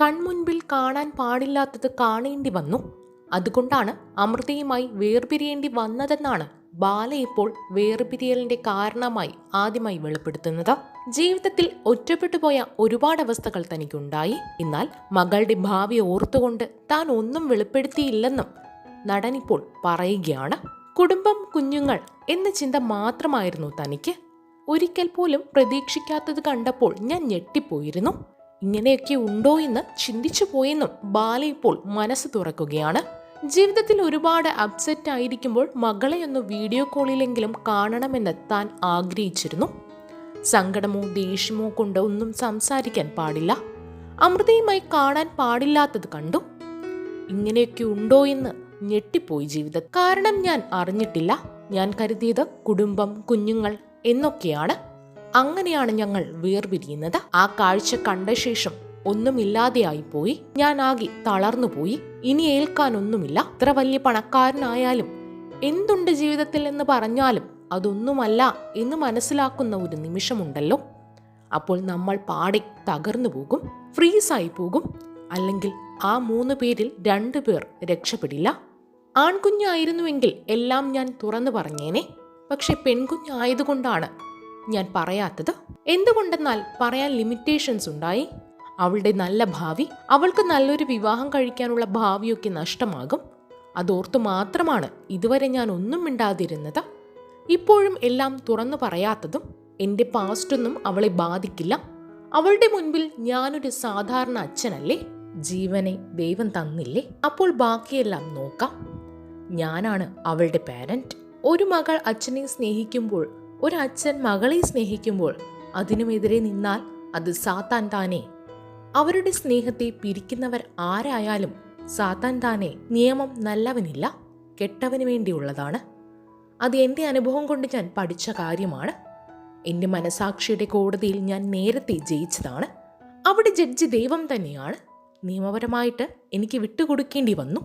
കൺമുൻപിൽ കാണാൻ പാടില്ലാത്തത് കാണേണ്ടി വന്നു. അതുകൊണ്ടാണ് അമൃതയുമായി വേർപിരിയേണ്ടി വന്നതെന്നാണ് ബാല ഇപ്പോൾ വേർപിരിയലിന്റെ കാരണമായി ആദ്യമായി വെളിപ്പെടുത്തുന്നത്. ജീവിതത്തിൽ ഒറ്റപ്പെട്ടു പോയ ഒരുപാട് അവസ്ഥകൾ തനിക്കുണ്ടായി. എന്നാൽ മകളുടെ ഭാവി ഓർത്തുകൊണ്ട് താൻ ഒന്നും വെളിപ്പെടുത്തിയില്ലെന്നും നടൻ ഇപ്പോൾ പറയുകയാണ്. കുടുംബം കുഞ്ഞുങ്ങൾ എന്ന ചിന്ത മാത്രമായിരുന്നു തനിക്ക്. ഒരിക്കൽ പോലും പ്രതീക്ഷിക്കാത്തത് കണ്ടപ്പോൾ ഞാൻ ഞെട്ടിപ്പോയിരുന്നു. ഇങ്ങനെയൊക്കെ ഉണ്ടോ എന്ന് ചിന്തിച്ചു പോയെന്നും ബാല ഇപ്പോൾ മനസ്സ് തുറക്കുകയാണ്. ജീവിതത്തിൽ ഒരുപാട് അപ്സെറ്റ് ആയിരിക്കുമ്പോൾ മകളെ ഒന്ന് വീഡിയോ കോളിലെങ്കിലും കാണണമെന്ന് താൻ ആഗ്രഹിച്ചിരുന്നു. സങ്കടമോ ദേഷ്യമോ കൊണ്ട് ഒന്നും സംസാരിക്കാൻ പാടില്ല. അമൃതയുമായി കാണാൻ പാടില്ലാത്തത് കണ്ടു. ഇങ്ങനെയൊക്കെ ഉണ്ടോ എന്ന് ഞെട്ടിപ്പോയി ജീവിതം. കാരണം ഞാൻ അറിഞ്ഞിട്ടില്ല. ഞാൻ കരുതിയത് കുടുംബം കുഞ്ഞുങ്ങൾ എന്നൊക്കെയാണ്. അങ്ങനെയാണ് ഞങ്ങൾ വേർപിരിയുന്നത്. ആ കാഴ്ച കണ്ട ശേഷം ഒന്നുമില്ലാതെയായി പോയി ഞാൻ ആകെ തളർന്നുപോയി. ഇനി ഏൽക്കാനൊന്നുമില്ല. ഇത്ര വലിയ പണക്കാരനായാലും എന്തുണ്ട് ജീവിതത്തിൽ എന്ന് പറഞ്ഞാലും അതൊന്നുമല്ല എന്ന് മനസ്സിലാക്കുന്ന ഒരു നിമിഷമുണ്ടല്ലോ. അപ്പോൾ നമ്മൾ പാടെ തകർന്നു പോകും ഫ്രീസായി പോകും അല്ലെങ്കിൽ ആ മൂന്ന് പേരിൽ രണ്ടു പേർ രക്ഷപ്പെടില്ല. ആൺകുഞ്ഞായിരുന്നുവെങ്കിൽ എല്ലാം ഞാൻ തുറന്നു പറഞ്ഞേനെ. പക്ഷെ പെൺകുഞ്ഞായതുകൊണ്ടാണ് ഞാൻ പറയാത്തത്? എന്തുകൊണ്ടെന്നാൽ പറയാൻ ലിമിറ്റേഷൻസ് ഉണ്ടായി. അവളുടെ നല്ല ഭാവി അവൾക്ക് നല്ലൊരു വിവാഹം കഴിക്കാനുള്ള ഭാവിയൊക്കെ നഷ്ടമാകും. അതോർത്തു മാത്രമാണ് ഇതുവരെ ഞാൻ ഒന്നും മിണ്ടാതിരുന്നത്. ഇപ്പോഴും എല്ലാം തുറന്നു പറയാത്തതും എന്റെ പാസ്റ്റൊന്നും അവളെ ബാധിക്കില്ല. അവളുടെ മുൻപിൽ ഞാനൊരു സാധാരണ അച്ഛനല്ലേ? ജീവനെ ദൈവം തന്നില്ലേ? അപ്പോൾ ബാക്കിയെല്ലാം നോക്കാം. ഞാനാണ് അവളുടെ പാരന്റ് ഒരു മകൾ അച്ഛനെ സ്നേഹിക്കുമ്പോൾ ഒരു അച്ഛൻ മകളെ സ്നേഹിക്കുമ്പോൾ അതിനുമെതിരെ നിന്നാൽ അത് സാത്താൻ താനെ. അവരുടെ സ്നേഹത്തെ പിരിക്കുന്നവർ ആരായാലും സാത്താൻ താനെ നിയമം നല്ലവനില്ല കെട്ടവന് വേണ്ടിയുള്ളതാണ്. അത് എന്റെ അനുഭവം കൊണ്ട് ഞാൻ പഠിച്ച കാര്യമാണ്. എന്റെ മനസാക്ഷിയുടെ കോടതിയിൽ ഞാൻ നേരത്തെ ജയിച്ചതാണ്. അവിടെ ജഡ്ജി ദൈവം തന്നെയാണ്. നിയമപരമായിട്ട് എനിക്ക് വിട്ടുകൊടുക്കേണ്ടി വന്നു.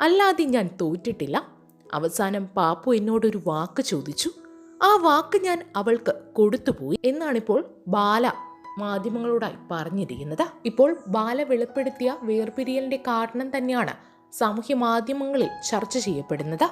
അല്ലാതെ ഞാൻ തോറ്റിട്ടില്ല. അവസാനം പാപ്പു എന്നോടൊരു വാക്ക് ചോദിച്ചു. ആ വാക്ക് ഞാൻ അവൾക്ക് കൊടുത്തുപോയി എന്നാണിപ്പോൾ ബാല മാധ്യമങ്ങളോടായി പറഞ്ഞിരിക്കുന്നത്. ഇപ്പോൾ ബാല വെളിപ്പെടുത്തിയ വേർപിരിയലിന്റെ കാരണം തന്നെയാണ് സാമൂഹ്യ മാധ്യമങ്ങളിൽ ചർച്ച ചെയ്യപ്പെടുന്നത്.